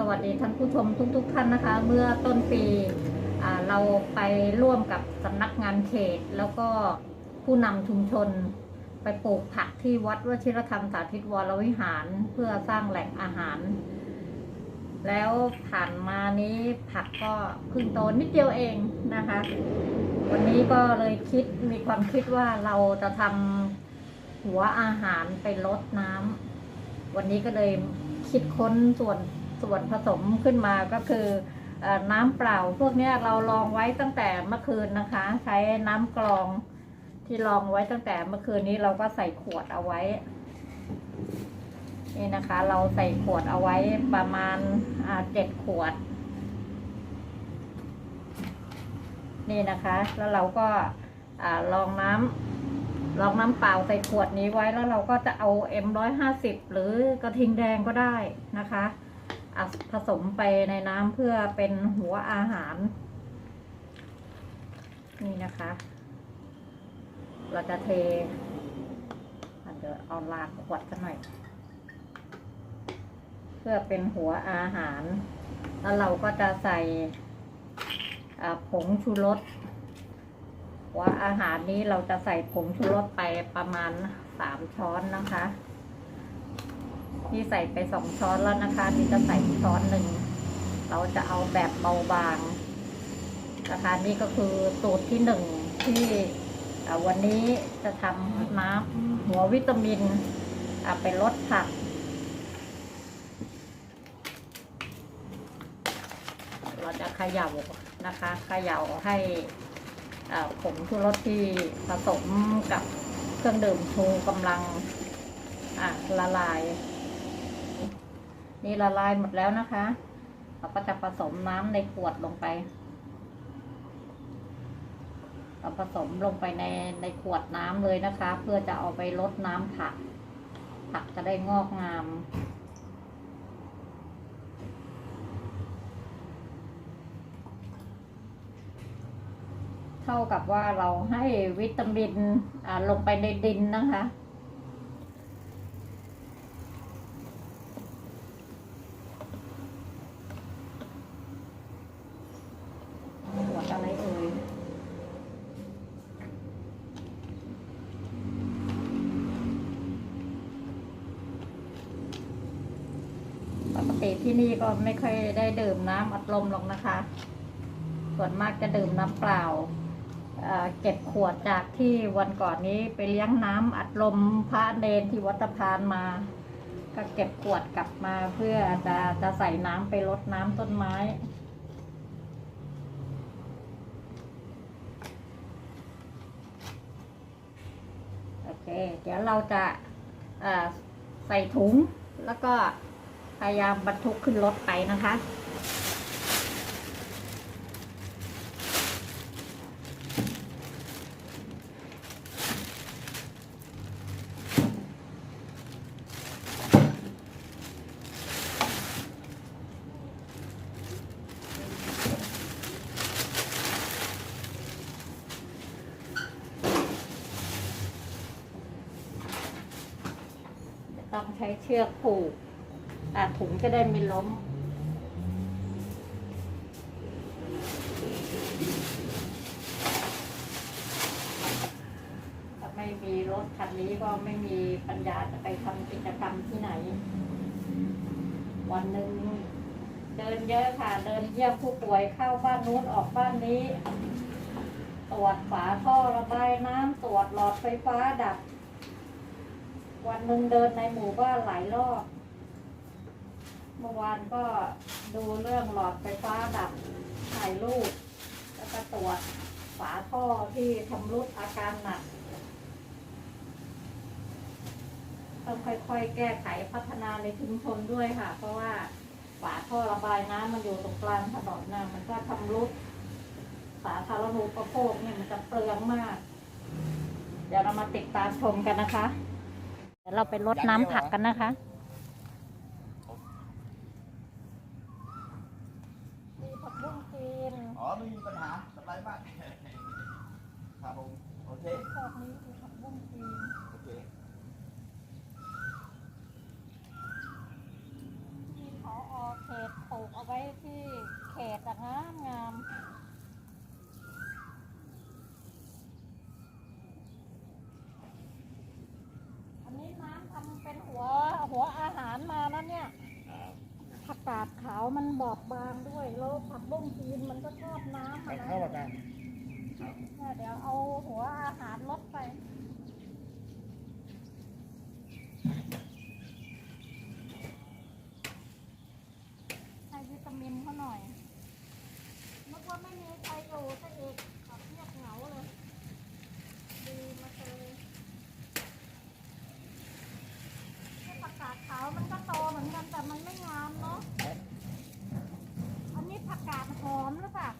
สวัสดีท่านผู้ชมทุกๆทท่านนะคะ เมื่อต้นปีเราไปร่วมกับสำนักงานเขต แล้วก็ผู้นำชุมชน ไปปลูกผักที่วัดวชิรธรรมสาธิตวรวิหาร เพื่อสร้างแหล่งอาหาร แล้วผ่านมานี้ผักก็พิ่งโตนิดเดียวเองนะคะ วันนี้ก็เลยคิดมีความคิดว่าเราจะทำหัวอาหารไปลดน้ำวันนี้ก็เลยคิดค้นส่วน ส่วนผสมขึ้นมาก็คืออน้ำเปล่า พวกนี้เราลองไว้ตั้งแต่เมื่อคืนนะคะ ใช้น้ำกรองที่ลองไว้ตั้งแต่เมื่อคืนนี้เราก็ใส่ขวดเอาไว้ นี่นะคะ เราใส่ขวดเอาไว้ประมาณเจ็ดขวด นี่นะคะ แล้วเราก็อลองน้ำลองน้ำเปล่าใส่ขวดนี้ไว้แล้วเราก็จะเอาเอ็มร้อยห้าสิบหรือกระทิงแดงก็ได้นะคะ ผสมไปในน้ำเพื่อเป็นหัวอาหาร นี่นะคะ เราจะเทเดี๋ยวเอาลากขวดกันหน่อย เพื่อเป็นหัวอาหาร แล้วเราก็จะใส่ผงชูรสหัวอาหารนี้เราจะใส่ผงชูรสไปประมาณสามช้อนนะคะ นี่ใส่ไปสองช้อนแล้วนะคะ นี่จะใส่ช้อนหนึ่ง เราจะเอาแบบเบาบางนะคะนี่ก็คือสูตรที่หนึ่งที่วันนี้จะทำน้ำหัววิตามินไปลดผัก เราจะเขย่านะคะเขย่าให้ผงชูรสที่ผสมกับเครื่องดื่มชูกำลังละลาย นี่ละลายหมดแล้วนะคะ เราก็จะผสมน้ำในขวดลงไป เราผสมลงไปในในขวดน้ำเลยนะคะ เพื่อจะเอาไปลดน้ำผัก ผักจะได้งอกงามเท่ากับว่าเราให้วิตามินอ่าลงไปในดินนะคะ ขวดอะไรเอ่ย ปก ติที่นี่ก็ไม่ค่อยได้ดื่มน้ำอัดลมหรอกนะคะ ส่วนมากจะดื่มน้ำเปล่าเก็บขวดจากที่วันก่อนนี้ไปเลี้ยงน้ำอัดลมพระเนนที่วัดสะพานมา ก็เก็บขวดกลับมาเพื่อจะจะใส่น้ำไปรดน้ำต้นไม้โอเค เดี๋ยวเราจะใส่ถุงแล้วก็ พยายามบรรทุกขึ้นรถไปนะคะต้องใช้เชือกผูก อะถุงจะได้ไม่ล้ม ถ้าไม่มีรถคันนี้ก็ไม่มีปัญญาจะไปทำกิจกรรมที่ไหน วันหนึ่งเดินเยอะค่ะ เดินเยี่ยมผู้ป่วยเข้าบ้านนู้นออกบ้านนี้ ตรวจฝาท่อระบายน้ำตรวจหลอดไฟฟ้าดับ วันหนึ่งเดินในหมู่บ้านหลายรอบ เมื่อวานก็ดูเรื่องหลอดไฟฟ้าดับถ่ายรูป แล้วก็ตรวจฝาท่อที่ทำรุดอาการหนัก ต้องค่อยๆ แก้ไขพัฒนาในชุมชนด้วยค่ะ เพราะว่าฝาท่อระบายน้ำมันอยู่ตรงกลางถนนนะมันก็ทำรุดสาธารณูปโภคเนี่ยมันจะเปลืองมาก เดี๋ยวเรามาติดตามชมกันนะคะ เดี๋ยวเราไปรดน้ำผักกันนะคะ มีผักบุ้งจีน อ๋อไม่มีปัญหาสบายมาก ครับผม โอเค พวกนี้คือผักบุ้งจีน โอเค มีพอเขตห งามงามอันนี้น้ำทำเป็นหัวหัวอาหารมาแล้วเนี่ย ผักกาดขาวมันบอบบางด้วยแล้วผักบุ้งจีนมันก็ชอบน้ำครัอะบนะเข้าประกัน เนี่ยเดี๋ยวเอาหัวอาหารลดไป ให้วิตามินเขาหน่อยนึกว่าไม่มีใครอยู่ซะอีกขับเงียบเหงาเลย ดีมาเจอที่ประกาศขาวมันก็โตเหมือนกันแต่มันไม่งามเนาะ อันนี้ผักกาดหอมหรือเปล่า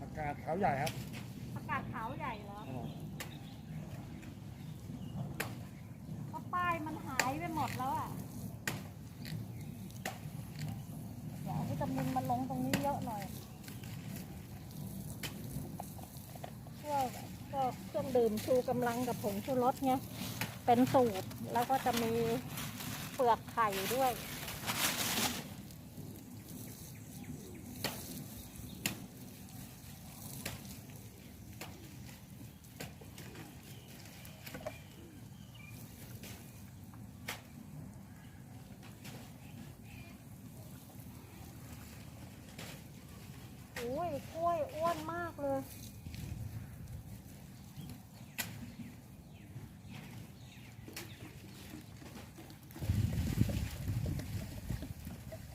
ประกาศเขา ใหญ่ครับผักกาดขาวใหญ่เหรอเพราะป้ายมันหายไปหมดแล้วอะเดี๋ยววิตามินมันลงตรงนี้เยอะหน่อยเพื่อก็เครื่องดื่มชูกำลังกับผงชูรสไงเป็นสูตรแล้วก็จะมีเปลือกไข่ด้วย อุ้ยกล้วยอ้วนมากเลย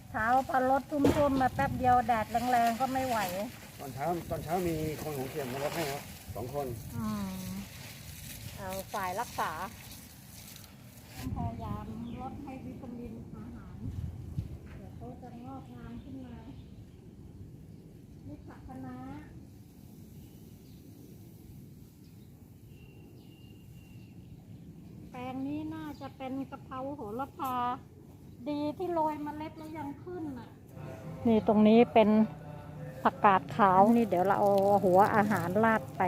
เช้าพอรถทุ่มๆมาแป๊บเดียวแดดแรงๆก็ไม่ไหว ตอนเช้าตอนเช้ามีคนของเขียนมารับให้ครับสองคนอืมเอาฝ่ายรักษา พยายามลดให้วิตามินอาหาร เดี๋ยวเขาจะงอกงามขึ้นมานี่ผัก คะน้าแปลงนี้น่าจะเป็นกะเพราโหระพา ดีที่โรยเมล็ดแล้วยังขึ้นอะ นี่ตรงนี้เป็นผักกาดขาวนี่เดี๋ยวเราเอาหัวอาหารราดไป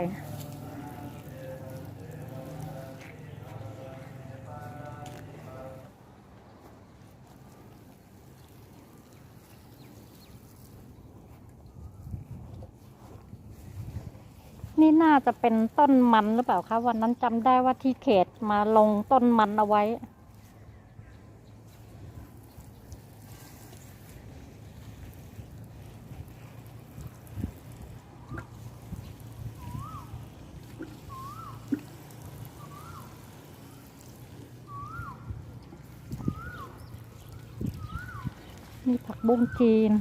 าจะเป็นต้นมันหรือเปล่าคะวันนั้นจำได้ว่าที่เขตมาลงต้นมันเอาไว้ นี่ผักบุ้งจีน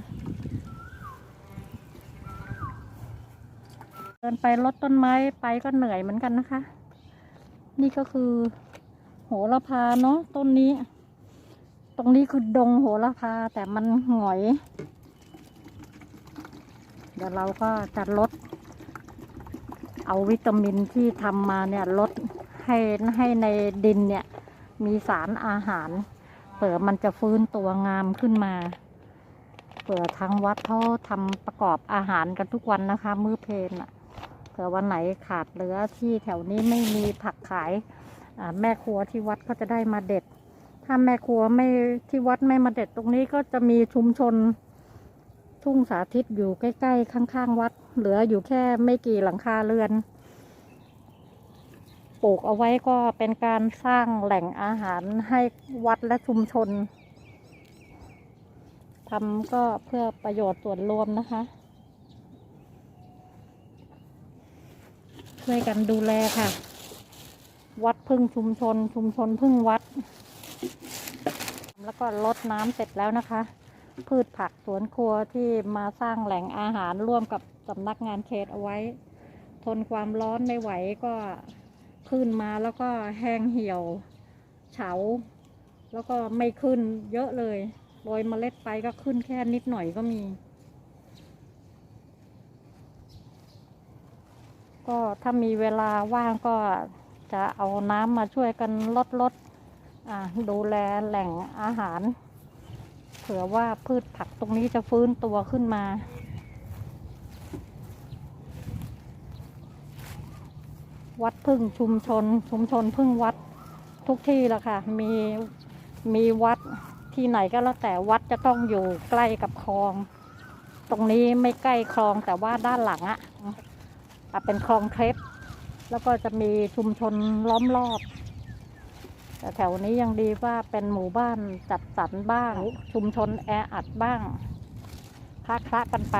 เดินไปรดต้นไม้ไปก็เหนื่อยเหมือนกันนะคะ นี่ก็คือ โหระพาเนาะต้นนี้ ตรงนี้คือดงโหระพาแต่มันหงอย เดี๋ยวเราก็จะลด เอาวิตามินที่ทำมาเนี่ยลดให้ให้ในดินเนี่ยมีสารอาหารเผื่อมันจะฟื้นตัวงามขึ้นมาเผื่อทางวัดเขาทำประกอบอาหารกันทุกวันนะคะ มื้อเพลนอะ เผื่อวันไหนขาดเหลือที่แถวนี้ไม่มีผักขายแม่ครัวที่วัดก็จะได้มาเด็ด ถ้าแม่ครัวไม่ที่วัดไม่มาเด็ดตรงนี้ก็จะมีชุมชนทุ่งสาธิตอยู่ใกล้ๆ ข้างๆ วัด เหลืออยู่แค่ไม่กี่หลังคาเรือน ปลูกเอาไว้ก็เป็นการสร้างแหล่งอาหารให้วัดและชุมชนทำก็เพื่อประโยชน์ส่วนรวมนะคะ ช่วยกันดูแลค่ะ วัดพึ่งชุมชน ชุมชนพึ่งวัด แล้วก็ลดน้ำเสร็จแล้วนะคะ พืชผักสวนครัวที่มาสร้างแหล่งอาหารร่วมกับสำนักงานเขตเอาไว้ ทนความร้อนไม่ไหวก็ขึ้นมาแล้วก็แห้งเหี่ยวเฉา แล้วก็ไม่ขึ้นเยอะเลยโรยเมล็ดไปก็ขึ้นแค่นิดหน่อยก็มี ก็ถ้ามีเวลาว่างก็จะเอาน้ำมาช่วยกันลดลดดูแลแหล่งอาหาร เผื่อว่าพืชผักตรงนี้จะฟื้นตัวขึ้นมาวัดพึ่งชุมชน ชุมชนพึ่งวัดทุกที่ละค่ะ มีมีวัดที่ไหนก็แล้วแต่วัดจะต้องอยู่ใกล้กับคลอง ตรงนี้ไม่ใกล้คลองแต่ว่าด้านหลังอะ่ะ เป็นคลองเคล็บแล้วก็จะมีชุมชนล้อมรอบ แต่แถวนี้ยังดีว่าเป็นหมู่บ้านจัดสรรบ้าง ชุมชนแออัดบ้างคละคละกันไป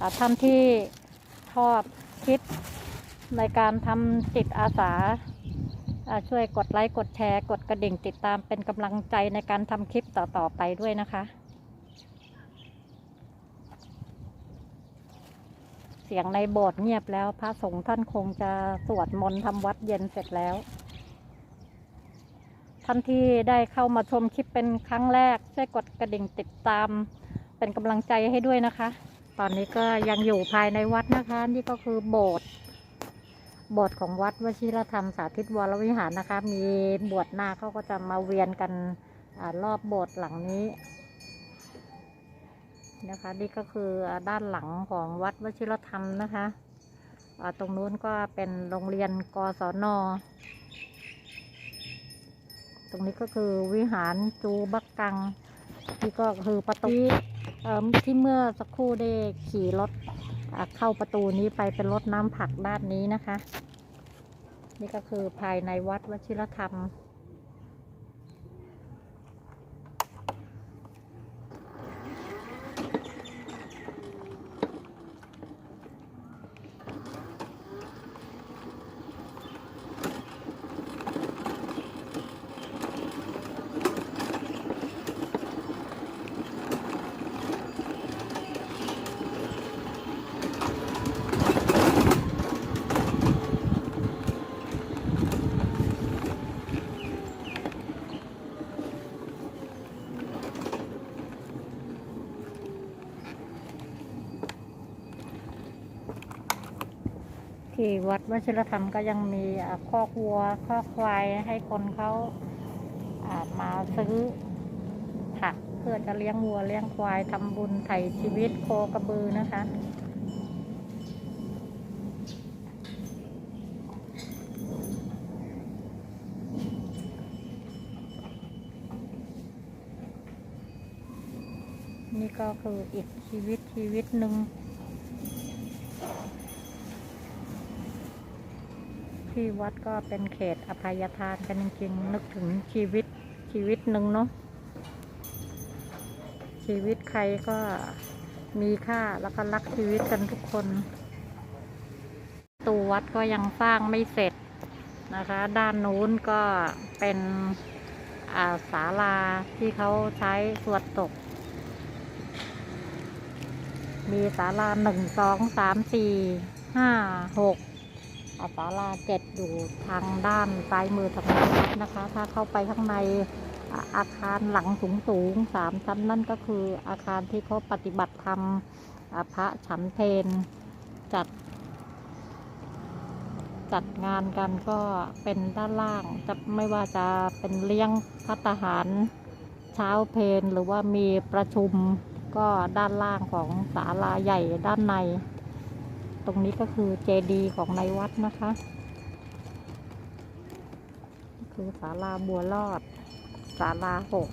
อะท่านที่ชอบคิดในการทำจิตอาสาอะช่วยกดไลค์ กดแชร์ กดกระดิ่งติดตามเป็นกำลังใจในการทำคลิปต่อ ๆ ไปด้วยนะคะ สียงในโบสถ์เงียบแล้ว พระสงฆ์ท่านคงจะสวดมนต์ทำวัดเย็นเสร็จแล้ว ท่านที่ได้เข้ามาชมคลิปเป็นครั้งแรก ช่วยกดกระดิ่งติดตาม เป็นกำลังใจให้ด้วยนะคะ ตอนนี้ก็ยังอยู่ภายในวัดนะคะ นี่ก็คือโบสถ์โบสถ์ของวัดวชิรธรรมสาธิตวรวิหารนะคะ มีบวชนาเขาก็จะมาเวียนกันอรอบโบสถ์หลังนี้ นะคะ นี่ก็คือด้านหลังของวัดวชิรธรรมนะคะตรงนู้นก็เป็นโรงเรียนกศนตรงนี้ก็คือวิหารจูบักกังที่ก็คือประตูที่เมื่อสักครู่ได้ขี่รถเข้าประตูนี้ไปเป็นรถน้ำผักด้านนี้นะคะ นี่ก็คือภายในวัดวชิรธรรม ที่วัดวชิรธรรมก็ยังมีอ่าคอกวัวคอกควายให้คนเขาามาซื้อผักเพื่อจะเลี้ยงวัวเลี้ยงควายทำบุญไถ่ชีวิตโคกระบือนะคะนี่ก็คืออีกชีวิตชีวิตหนึ่ง ที่วัดก็เป็นเขตอภัยทานกันจริงๆนึกถึงชีวิตชีวิตหนึ่งเนาะชีวิตใครก็มีค่าแล้วก็รักชีวิตกันทุกคน ตูวัดก็ยังสร้างไม่เสร็จนะคะ ด้านนู้นก็เป็นอาศาลาที่เขาใช้สวดศพมีศาลาหนึ่งสองสามสี่ห้าหก ศาลาเจ็ดอยู่ทางด้านซ้ายมือทางด้านวัดนะคะ ถ้าเข้าไปข้างในอาคารหลังสูงสูงสามชั้นนั่นก็คืออาคารที่เขาปฏิบัติธรรมพระฉันเพนจัด จัดงานกันก็เป็นด้านล่างจะไม่ว่าจะเป็นเลี้ยงพัตหารเช้าเพนหรือว่ามีประชุมก็ด้านล่างของศาลาใหญ่ด้านใน ตรงนี้ก็คือเจดีย์ของในวัดนะคะคือศาลาบัวรอดศาลาหก